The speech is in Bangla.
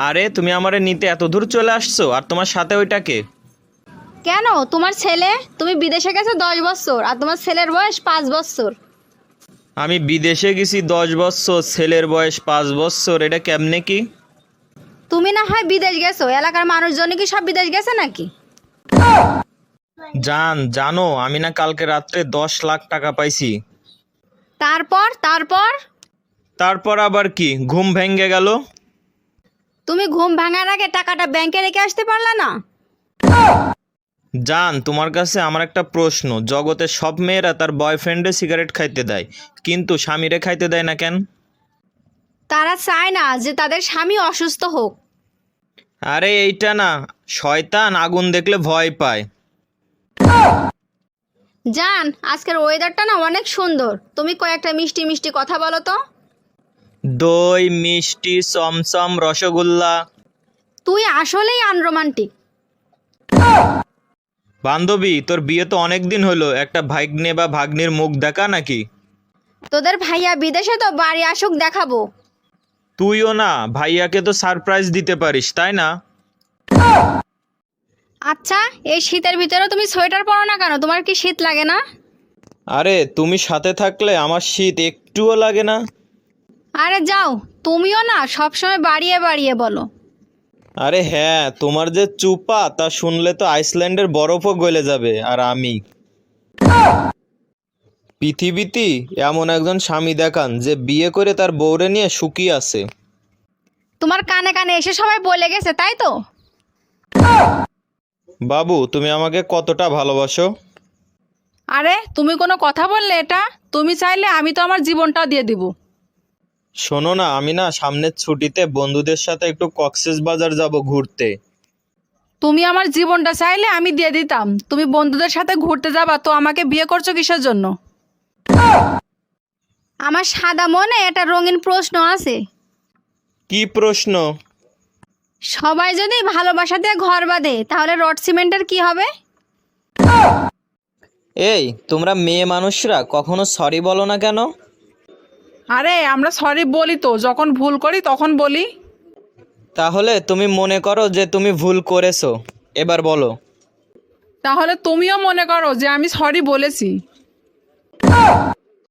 আরে তুমি আমারে নিতে এত দূর চলে আসছো আর তোমার সাথে ওইটাকে? কেন? তোমার ছেলে? তুমি বিদেশে গেছো দশ বছর আর তোমার ছেলের বয়স পাঁচ বছর। আমি বিদেশে গেছি দশ বছর ছেলের বয়স পাঁচ বছর এটা কেমনে কি? তুমি না হয় বিদেশ গেছো এলাকার মানুষজন কি সব বিদেশ গেছে নাকি? জান জানো আমি না কালকে রাত্রে দশ লাখ টাকা পাইছি। তারপর? তারপর? তারপর আবার কি ঘুম ভেঙে গেল? তুমি ঘুম ভাঙার আগে টাকাটা ব্যাংকে রেখে আসতে পারলে না? জান তোমার কাছে আমার একটা প্রশ্ন। জগতে সব মেয়েরা তার বয়ফ্রেন্ডে সিগারেট খাইতে দেয় কিন্তু স্বামীরে খাইতে দেয় না কেন? তারা চায় না যে তাদের স্বামী অসুস্থ হোক। আরে এইটা না শয়তান আগুন দেখলে ভয় পায়। জান আজকের ওয়েদারটা না অনেক সুন্দর। তুমি কয়েকটা মিষ্টি মিষ্টি কথা বলো তো। দই মিষ্টি চমচম রসগোল্লা। তুই আসলেই আনরোমান্টিক। বান্ধবী তোর বিয়ে তো অনেক দিন হলো। একটা ভাগ্নে বা ভাগ্নির মুখ দেখা নাকি? তোদের ভাইয়া বিদেশে তো বাড়ি আসুক দেখাবো। তুইও না ভাইয়াকে তো সারপ্রাইজ দিতে পারিস তাই না? আচ্ছা এই শীতের ভিতরে তুমি সোয়েটার পরো না কেন? তোমার কি শীত লাগে না? আরে তুমি সাথে থাকলে আমার শীত একটুও লাগে না। আরে যাও তুমিও না সবসময় বাড়িয়ে বাড়িয়ে বলো। আরে হ্যাঁ তোমার যে চুপা তা শুনলে তো আইসল্যান্ডের বরফও গলে যাবে আর আমি। পৃথিবীতে এমন একজন স্বামী দেখান যে বিয়ে করে তার বউরে নিয়ে সুখী আছে। তোমার কানে কানে এসে সবাই বলে গেছে তাই তো? বাবু তুমি আমাকে কতটা ভালোবাসো? আরে তুমি কোনো কথা বললে এটা? তুমি চাইলে আমি তো আমার জীবনটাও দিয়ে দিব। শোনো না আমি না সামনের ছুটিতে বন্ধুদের সাথে একটু কক্সেস বাজার যাব ঘুরতে। তুমি আমার জীবনটা চাইলে আমি দিয়ে দিতাম। তুমি বন্ধুদের সাথে ঘুরতে যাবা তো আমাকে বিয়ে করছ কিসের জন্য? আমার সাদা মনে একটা রঙিন প্রশ্ন আছে। কি প্রশ্ন? সবাই যদি ভালোবাসা দিয়ে ঘর বাঁধে তাহলে রড সিমেন্টের কি হবে? এই তোমরা মেয়ে মানুষরা কখনো সরি বলো না কেন? আরে আমরা সরি বলি তো যখন ভুল করি তখন বলি। তাহলে তুমি মনে করো যে তুমি ভুল করেছ এবার বলো। তাহলে তুমিও মনে করো যে আমি সরি বলেছি।